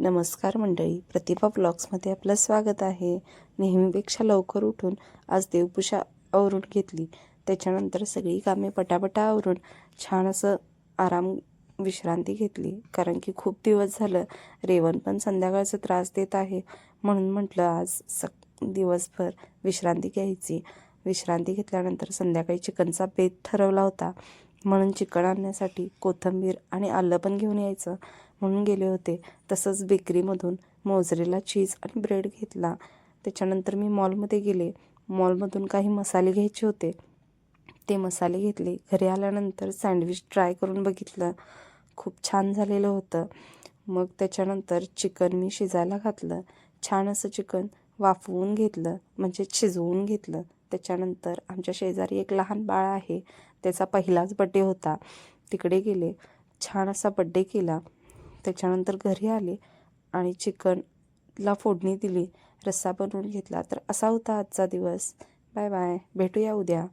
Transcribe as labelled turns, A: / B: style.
A: नमस्कार मंडळी प्रतिभा ब्लॉग्समध्ये आपलं स्वागत आहे. नेहमीपेक्षा लवकर उठून आज देवपूजा आवरून घेतली. त्याच्यानंतर सगळी कामे पटापटा आवरून छान असं आराम विश्रांती घेतली. कारण की खूप दिवस झालं रेवण पण संध्याकाळचा त्रास देत आहे. म्हणून म्हटलं आज सक दिवसभर विश्रांती घ्यायची. विश्रांती घेतल्यानंतर संध्याकाळी चिकनचा बेत ठरवला होता. म्हणून चिकन आणण्यासाठी कोथिंबीर आणि आलं पण घेऊन यायचं. म्हणून गेले होते. तसंच बेकरीमधून मोजरेला चीज आणि ब्रेड घेतला. त्याच्यानंतर मी मॉलमध्ये गेले. मॉलमधून काही मसाले घ्यायचे होते. ते मसाले घेतले. घरी आल्यानंतर सँडविच ट्राय करून बघितलं. खूप छान झालेलं होतं. मग त्याच्यानंतर चिकन मी शिजायला घातलं. छान असं चिकन वाफवून घेतलं. म्हणजे शिजवून घेतलं. त्याच्यानंतर आमच्या शेजारी एक लहान बाळ आहे. त्याचा पहिलाच बड्डे होता. तिकडे गेले. छान असा बड्डे केला. त्याच्यानंतर घरी आले आणि चिकनला फोडणी दिली. रस्सा बनवून घेतला. तर असा होता आजचा दिवस. बाय बाय भेटूया उद्या.